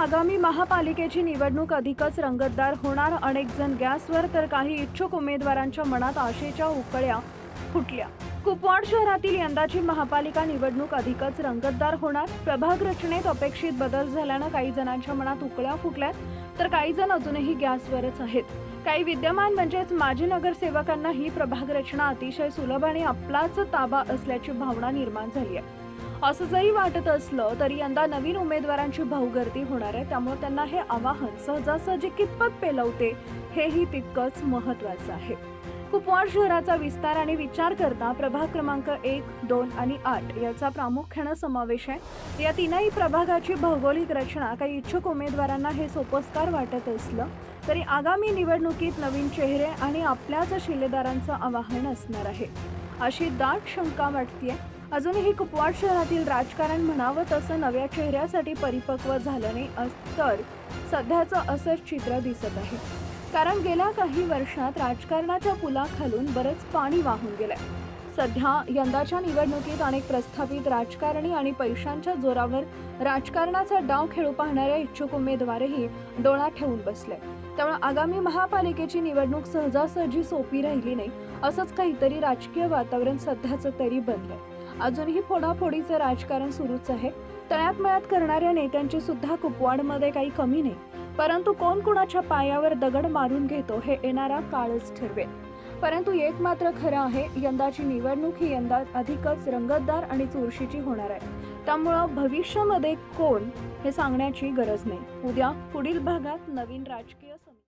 आगामी महापालिकेची निवडणूक अधिकच रंगतदार होणार. अनेक जण गॅसवर तर काही इच्छुक उमेदवारांच्या मनात आशेच्या उकळ्या फुटल्या. कुपवाड शहरातील यंदाची महापालिका निवडणूक अधिकच रंगतदार होणार. प्रभाग रचनेत अपेक्षित बदल झाल्यानं काही जणांच्या मनात उकळ्या फुटल्यात. तर काही जण अजूनही गॅसवरच आहेत. काही विद्यमान म्हणजेच माजी नगरसेवकांना ही प्रभाग रचना अतिशय सुलभ आणि आपलाच ताबा असल्याची भावना निर्माण झाली आहे. असं जरी वाटत असलं तरी यंदा नवीन उमेदवारांची भाऊगर्दी होणार आहे. त्यामुळे त्यांना हे आवाहन सहजासहजी कितपत पेलवते हेही तितकंच महत्वाचं आहे. कुपवाड शहराचा विस्तार आणि विचार करता प्रभाग क्रमांक एक दोन आणि आठ याचा प्रामुख्यानं समावेश आहे. या तीनही प्रभागाची भौगोलिक रचना काही इच्छुक उमेदवारांना हे सोपस्कार वाटत असलं तरी आगामी निवडणुकीत नवीन चेहरे आणि आपल्याच शिलेदारांचं आवाहन असणार आहे. अशी दाट शंका वाटतीये. अजूनही कुपवाड शहरातील राजकारण म्हणावं तसं नव्या चेहऱ्यासाठी परिपक्व झालं नाही तर सध्याचं असंच चित्र दिसत आहे. कारण गेल्या काही वर्षात राजकारणाच्या पुलाखालून बरंच पाणी वाहून गेलंय. सध्या यंदाच्या निवडणुकीत अनेक प्रस्थापित राजकारणी आणि पैशांच्या जोरावर राजकारणाचा डाव खेळू पाहणाऱ्या इच्छुक उमेदवारही डोळा ठेवून बसले. त्यामुळे आगामी महापालिकेची निवडणूक सहजासहजी सोपी राहिली नाही असंच काहीतरी राजकीय वातावरण सध्याचं तरी बनलंय. अजूनही फोडाफोडीचं राजकारण सुरूच आहे. तळ्यात मळ्यात करणाऱ्या नेत्यांची सुद्धा कुपवाडमध्ये काही कमी नाही. परंतु कोण कुणाच्या पायावर दगड मारून घेतो हे येणारा काळच ठरवेल. परंतु एक मात्र खरं आहे यंदाची निवडणूक ही यंदा अधिकच रंगतदार आणि चुरशीची होणार आहे. त्यामुळं भविष्यामध्ये कोण हे सांगण्याची गरज नाही. उद्या पुढील भागात नवीन राजकीय